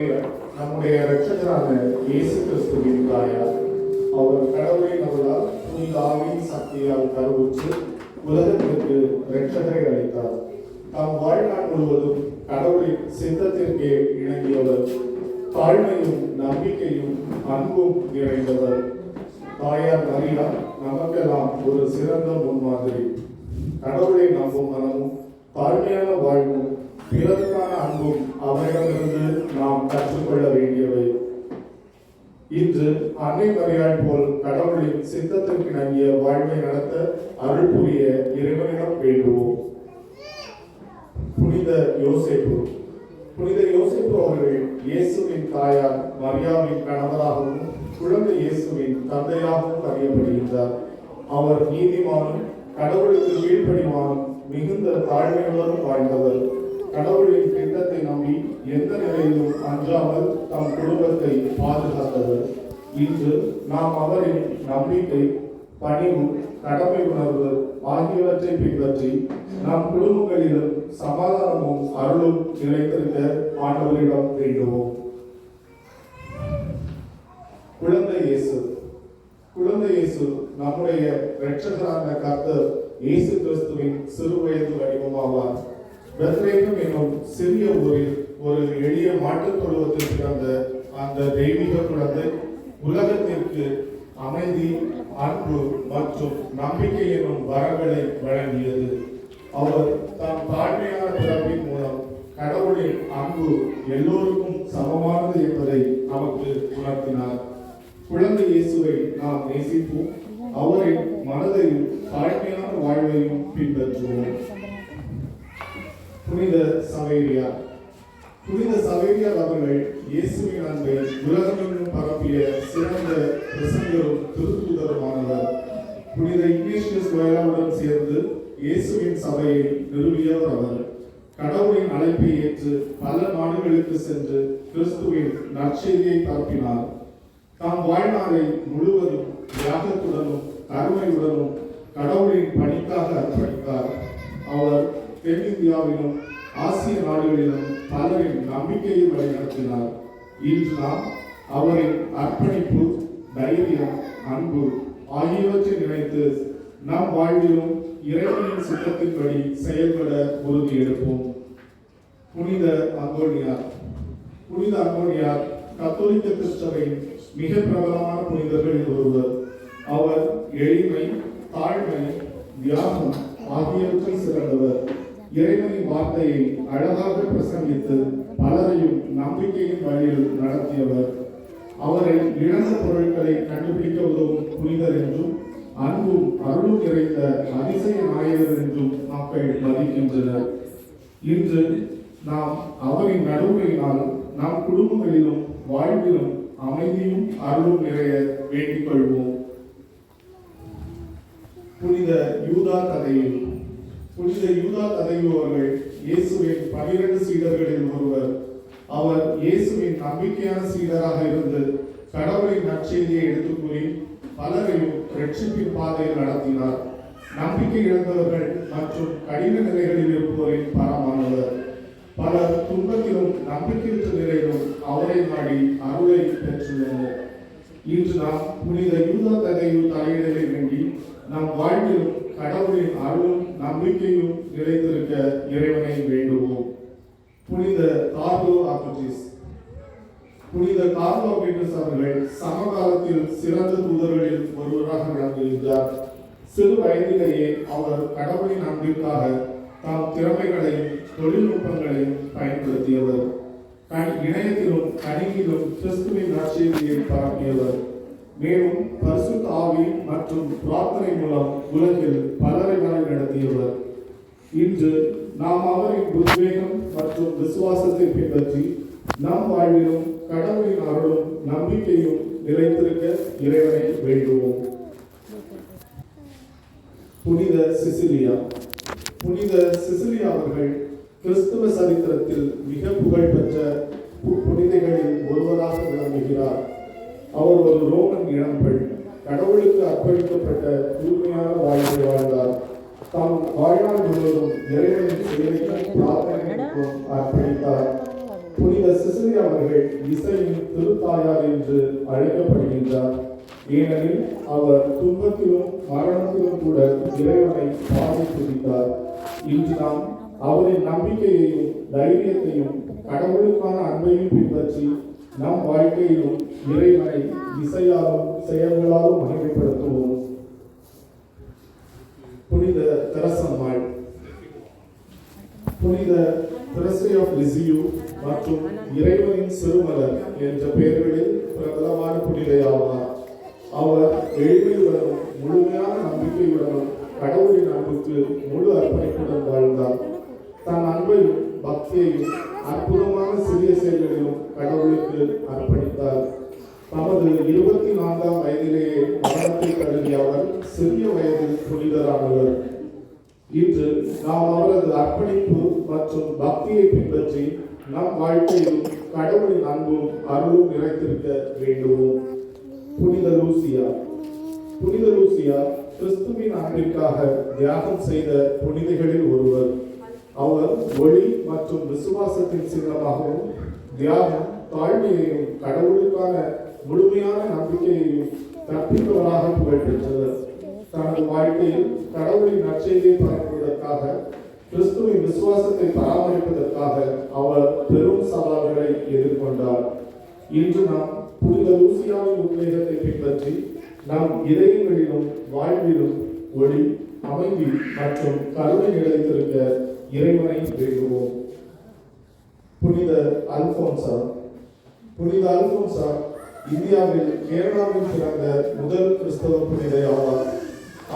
நம்முடைய ரட்சகரான இயேசு கிறிஸ்துவின் தாயார் அவர் கடவுளின் அருளால் புனித ஆவியின் சக்தியால் கருவுற்று உலகத்திற்கு ரட்சகரை அளித்தார். தம் வாழ்நாள் முழுவதும் கடவுளின் சித்தத்திற்கே இணங்கியவர். தாழ்மையும் நம்பிக்கையும் அன்பும் நிறைந்தவர். தாயார் மரியா நமக்கெல்லாம் ஒரு சிறந்த முன்மாதிரி. கடவுளை நம்பும் மனமும் தாழ்மையான வாழ்வும் பிறருக்கான அன்பும் அவரிடமிருந்து நாம் கற்றுக்கொள்ள வேண்டியவை. இன்று அன்னை மரியாள் போல் கடவுளின் சித்தத்திற்கு இணங்கிய வாழ்வை நடத்த அருள் புரிய இறைவனிடம் வேண்டுவோம். புனித யோசேப்பு. புனித யோசேப்பு அவர்கள் இயேசுவின் தாயார் மரியாவின் கணவராகவும் குழந்தை இயேசுவின் தந்தையாகவும் அறியப்படுகின்றார். அவர் நீதிமானும் கடவுளுக்கு கீழ்ப்படிவானும் மிகுந்த தாழ்மையுடனும் வாழ்ந்தவர் கடவுளின் திட்டத்தை நம்பி எந்த நிலையிலும் அஞ்சாமல் தம் குடும்பத்தை பாதுகாத்தவர். இன்று நாம் அவரின் நம்பிக்கை பணிவு கடமை உணர்வு ஆகியவற்றை பின்பற்றி நம் குடும்பங்களிலும் சமாதானமும் அருளும் நிலைத்திருக்க ஆண்டவரிடம் வேண்டுவோம். குழந்தை இயேசு. குழந்தை இயேசு நம்முடைய இரட்சகரான கர்த்தர் இயேசு கிறிஸ்துவின் சிறு வயது வடிவமாவார். பெத்ரேகம் என்னும் சிறிய ஊரில் ஒரு எளிய மாட்டுத் தொழுவத்தில் பிறந்த அந்த தெய்வீக குழந்தை உலகத்திற்கு அமைதி அன்பு மற்றும் நம்பிக்கை எனும் வரங்களை வழங்கியது. அவர் தம் தாழ்மையான பிறப்பின் மூலம் கடவுளின் அன்பு எல்லோருக்கும் சமமானது என்பதை நமக்கு உணர்த்தினார். குழந்தை இயேசுவை நாம் நேசிப்போம். அவரின் மனதையும் தாழ்மையான வாழ்வையும் பின்பற்றுவோம். புனித சவேரியார் புனித சவேரியார் அவர்கள் இயேசுவின் அன்பை உலகமெங்கும் பரப்பிய சிறந்த பிரசங்கரும் திருத்தூதருமானவர் புனித இங்கிலீஷ் வயலாவுடன் சேர்ந்து இயேசுவின் சபையை நிறுவியவர் அவர். கடவுளின் அழைப்பை ஏற்று பல நாடுகளுக்கு சென்று கிறிஸ்துவின் நற்செய்தியை பரப்பினார். தாம் வாழ்நாளை முழுவதும் தியாகத்துடனும் கருமையுடனும் கடவுளின் பணிக்காக அர்ப்பணித்தார். அவர் தென்னிந்தியாவிலும் ஆசிய நாடுகளிலும் பலரின் நம்பிக்கையை வழிநடத்தினார். இன்று நாம் அவரின் அர்ப்பணிப்பு தைரியம் அன்பு ஆகியவற்றை நினைத்து நம் வாழ்விலும் இறைவனின் சித்தத்தின்படி செயல்பட உறுதி எடுப்போம். புனித அங்கோனியார் புனித அங்கோனியார் கத்தோலிக்க கிறிஸ்தவின் மிக பிரபலமான புனிதர்களில் ஒருவர். அவர் எளிமை தாழ்மை தியாகம் ஆகியவற்றில் சிறந்தவர். இறைவனின் வார்த்தையை அழகாக பிரசங்கித்து பலரையும் நம்பிக்கையின் வழியில் நடத்தியவர். அவரை இழந்த பொருட்களை கண்டுபிடிக்க உதவும் புனிதர் என்றும் அன்பும் அருளும் நிறைந்த அதிசய நாயகர் என்றும் மக்கள் மதிக்கின்றனர். இன்று நாம் அவரின் நடுமையினால் நம் குடும்பங்களிலும் வாழ்விலும் அமைதியும் அருளும் நிறைய வேண்டிக் கொள்வோம். புனித யூதா கதையில் புனித யூதா கதையில் அவர்கள் இயேசுவின் பனிரெண்டு சீடர்களில் ஒருவர். அவர் இயேசுவின் நம்பிக்கையான சீடராக இருந்து கடவுளின் நற்செய்தியை எடுத்துக் கூறி பலரையும் ரட்சிப்பின் பாதையில் நடத்தினார். நம்பிக்கை இழந்தவர்கள் மற்றும் கடின நிலைகளில் இருப்பவரின் பரமானவர் பலர் துன்பத்திலும் நம்பிக்கையற்ற நிலையிலும் அவரை நாடி அருளை பெற்றுள்ளனர். இன்று நாம் புனித யூதா கதையில் தலையிடலை வேண்டி நம் வாழ்விலும் கடவுளின் அருளும் நம்பிக்கையும் நிலைத்திருக்க இறைவனை வேண்டுவோம். புனித கார்லோ ஆக்குட்டிஸ் புனித கார்லோ பீட்டர்ஸ் அவர்கள் சமகாலத்தில் சிறந்த தூதர்களில் ஒருவராக விளங்குகின்றார். சிறு வயதிலேயே அவர் கடவுளின் அன்பிற்காக தாம் திறமைகளையும் தொழில்நுட்பங்களையும் பயன்படுத்தியவர். இணையத்திலும் கணினியிலும் கிறிஸ்துவின் நற்செய்தியை பரப்பியவர். மேலும் பரிசுத்த ஆவி மற்றும் பிரார்த்தனை மூலம் உலகில் பலரை வரை நடத்தியவர். இன்று நாம் அவரின் உத்வேகம் மற்றும் விசுவாசத்தை பின்பற்றி நம் வாழ்விலும் கடவுளின் அருளும் நம்பிக்கையும் நிலைத்திருக்க இறைவனை வேண்டுவோம். புனித சிசிலியா. புனித சிசிலியா அவர்கள் கிறிஸ்துவ சரித்திரத்தில் மிக புகழ்பெற்ற புனிதைகளில் ஒருவராக விளங்குகிறார். அவர் ஒரு ரோமன் இளம்பெண் கடவுளுக்கு அர்ப்பணிக்கப்பட்ட தூய்மையான வாழ்வை வாழ்ந்தார். தாம் வாழ்நாள் முழுவதும் இறைவனின் சேவைக்கும் பிரார்த்தனைக்கும் அர்ப்பணித்தார். புனித சிசிலி அவர்கள் இசையின் திருத்தாயார் என்று அழைக்கப்படுகின்றார். ஏனெனில் அவர் துன்பத்திலும் மரணத்திலும் கூட இறைவனை பாதி துதித்தார் இன்று நாம் அவரின் நம்பிக்கையையும் தைரியத்தையும் கடவுளுக்கான அன்பையும் பின்பற்றி நம் வாழ்க்கையிலும் இறைவனை இசையாலும் செயல்களாலும் மகிமைப்படுத்துவோம். புனித தெரசம்மாள் புனித திரசை ஆஃப் லிசியு மற்றும் இறைவனின் சிறுமலர் என்ற பெயர்களில் பிரபலமான புனிதையாவார். அவர் எளிமையுடனும் முழுமையான நம்பிக்கையுடனும் கடவுளின் அன்புக்கு முழு அர்ப்பணிப்புடன் வாழ்ந்தார். தன் அன்பையும் பக்தியையும் அற்புதமான சிறிய செயல்களிலும் கடவுளுக்கு அர்ப்பணித்தார். தமது இருபத்தி நான்காம் வயதிலேயே மரணத்தை தழுவிய அவர் சிறிய வயதில் புனிதரானவர். இன்று நாம் அவரது அர்ப்பணிப்பு மற்றும் பக்தியை பின்பற்றி நம் வாழ்க்கையிலும் கடவுளின் அன்பும் அருளும் நிறைத்திருக்க வேண்டுமோ புனித லூசியா. புனித லூசியா கிறிஸ்துவின் அன்பிற்காக தியாகம் செய்த புனிதைகளில் ஒருவர். அவர் ஒளி மற்றும் விசுவாசத்தின் சின்னமாகவும் தியாகம் தாழ்மையையும் கடவுளுக்கான முழுமையான நம்பிக்கையையும் கற்பிப்பவராக புகழ்பெற்றது தனது வாழ்க்கையில் கடவுளின் நற்செய்தியை பரப்புவதற்காக கிறிஸ்துவின் விசுவாசத்தை பராமரிப்பதற்காக அவர் பெரும் சவால்களை எதிர்கொண்டார். இன்று நாம் புனித லூசியாவின் உத்வேகத்தை பின்பற்றி நம் இதயங்களிலும் வாழ்விலும் ஒளி அமைதி மற்றும் கருணை நிலைத்திருக்க இறைவனை வேண்டுவோம். புனித அல்போன்சா புனித அல்போன்சா இந்தியாவில் கேரளாவில் பிறந்த முதல் கிறிஸ்தவ புனிதை ஆவார்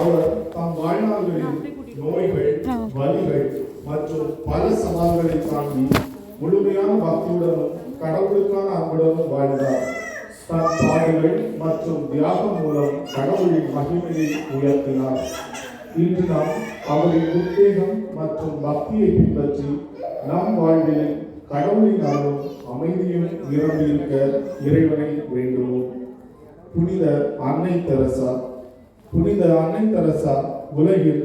அவர் தம் வாழ்நாள்களில் நோய்கள் வலிகள் மற்றும் பல சவால்களை தாண்டி முழுமையான பக்தியுடனும் கடவுளுக்கான அன்புடனும் வாழ்ந்தார். தன் பாடுகள் மற்றும் தியாகம் மூலம் கடவுளின் மகிமையை உயர்த்தினார். இன்று நாம் அவரின் உத்வேகம் மற்றும் பக்தியை பின்பற்றி நம் வாழ்வில் கடவுளினாலும் அமைதியும் நிரம்பியிருக்க இறைவனை வேண்டுவோம். புனித அன்னை தெரசா புனித அன்னை தெரசா உலகில்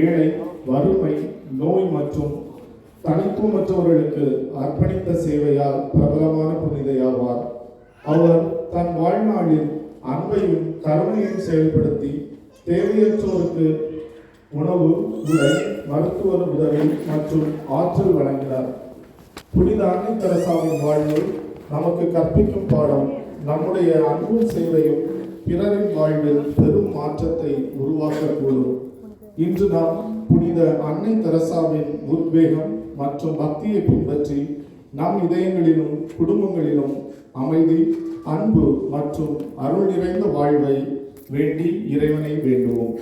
ஏழை வறுமை நோய் மற்றும் தனித்துவமற்றவர்களுக்கு அர்ப்பணித்த சேவையால் பிரபலமான புனிதையாவார். அவர் தன் வாழ்நாளில் அன்பையும் கருணையும் செயல்படுத்தி தேவையற்றோருக்கு உணவு உடை மருத்துவ உதவி மற்றும் ஆற்றல் வழங்கினார். புனித அன்னை தெரசாவின் வாழ்வு நமக்கு கற்பிக்கும் பாடம் நம்முடைய அன்பும் சேவையும் பிறரின் வாழ்வில் பெரும் மாற்றத்தை உருவாக்கக்கூடும். இன்று நாம் புனித அன்னை தெரசாவின் உத்வேகம் மற்றும் பக்தியை பின்பற்றி நம் இதயங்களிலும் குடும்பங்களிலும் அமைதி அன்பு மற்றும் அருள் நிறைந்த வாழ்வை வேண்டி இறைவனை வேண்டுவோம்.